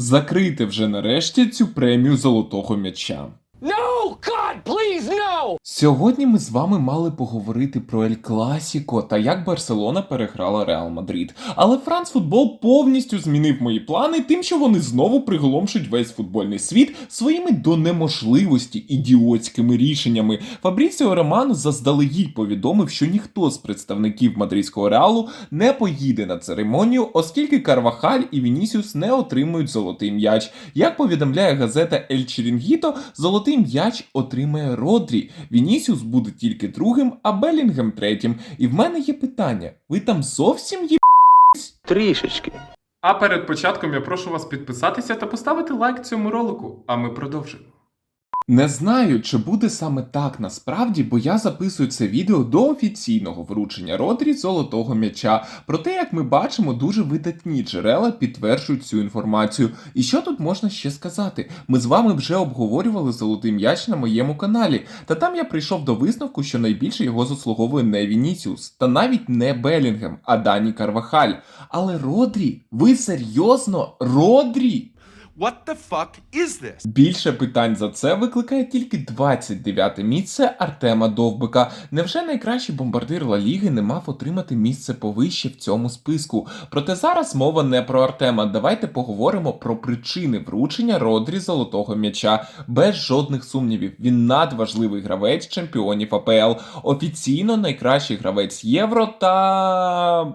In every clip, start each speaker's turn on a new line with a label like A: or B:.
A: Закрийте вже нарешті цю премію золотого м'яча.
B: No!
A: Сьогодні ми з вами мали поговорити про Ель Класіко та як Барселона переграла Реал Мадрид. Але Франц Футбол повністю змінив мої плани тим, що вони знову приголомшують весь футбольний світ своїми до неможливості ідіотськими рішеннями. Фабріціо Романо заздалегідь повідомив, що ніхто з представників мадридського реалу не поїде на церемонію, оскільки Карвахаль і Вінісіус не отримують золотий м'яч. Як повідомляє газета Ель Чірінгіто, золотий м'яч отримає Родрі. Вінісіус буде тільки другим, а Белінгем третім. І в мене є питання: ви там зовсім є?
C: Трішечки.
A: А перед початком я прошу вас підписатися та поставити лайк цьому ролику, а ми продовжимо. Не знаю, чи буде саме так насправді, бо я записую це відео до офіційного вручення Родрі золотого м'яча. Проте, як ми бачимо, дуже видатні джерела підтверджують цю інформацію. І що тут можна ще сказати? Ми з вами вже обговорювали золотий м'яч на моєму каналі, та там я прийшов до висновку, що найбільше його заслуговує не Вінісіус, та навіть не Белінгем, а Дані Карвахаль. Але Родрі, ви серйозно? Родрі?
D: What the fuck is this?
A: Більше питань за це викликає тільки 29 місце Артема Довбика. Невже найкращий бомбардир Ла Ліги не мав отримати місце повище в цьому списку? Проте зараз мова не про Артема. Давайте поговоримо про причини вручення Родрі золотого м'яча. Без жодних сумнівів. Він надважливий гравець чемпіонів АПЛ. Офіційно найкращий гравець Євро та.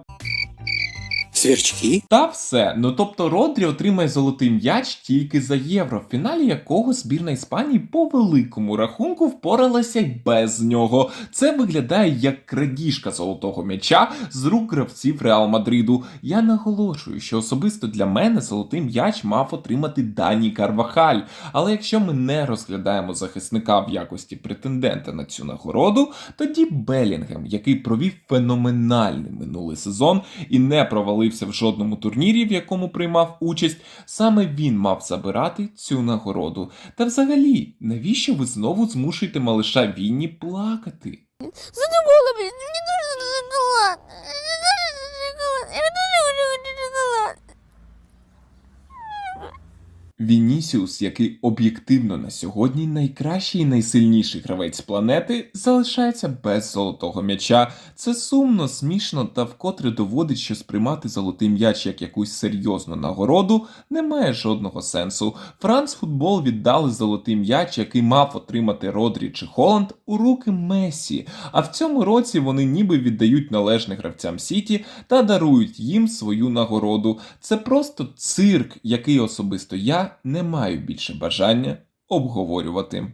C: Сверчки?
A: Та все. Ну тобто Родрі отримає золотий м'яч тільки за євро, в фіналі якого збірна Іспанії по великому рахунку впоралася й без нього. Це виглядає як крадіжка золотого м'яча з рук гравців Реал Мадриду. Я наголошую, що особисто для мене золотий м'яч мав отримати Дані Карвахаль. Але якщо ми не розглядаємо захисника в якості претендента на цю нагороду, тоді Белінгем, який провів феноменальний минулий сезон і не провалився в жодному турнірі, в якому приймав участь, саме він мав забирати цю нагороду. Та взагалі, навіщо ви знову змушуєте малиша Вінні плакати?
E: Задумала,
A: Вінісіус, який об'єктивно на сьогодні найкращий і найсильніший гравець планети, залишається без золотого м'яча. Це сумно, смішно та вкотре доводить, що сприймати золотий м'яч як якусь серйозну нагороду не має жодного сенсу. Франц футбол віддали золотий м'яч, який мав отримати Родрі чи Холланд, у руки Месі. А в цьому році вони ніби віддають належне гравцям Сіті та дарують їм свою нагороду. Це просто цирк, який особисто я не маю більше бажання обговорювати.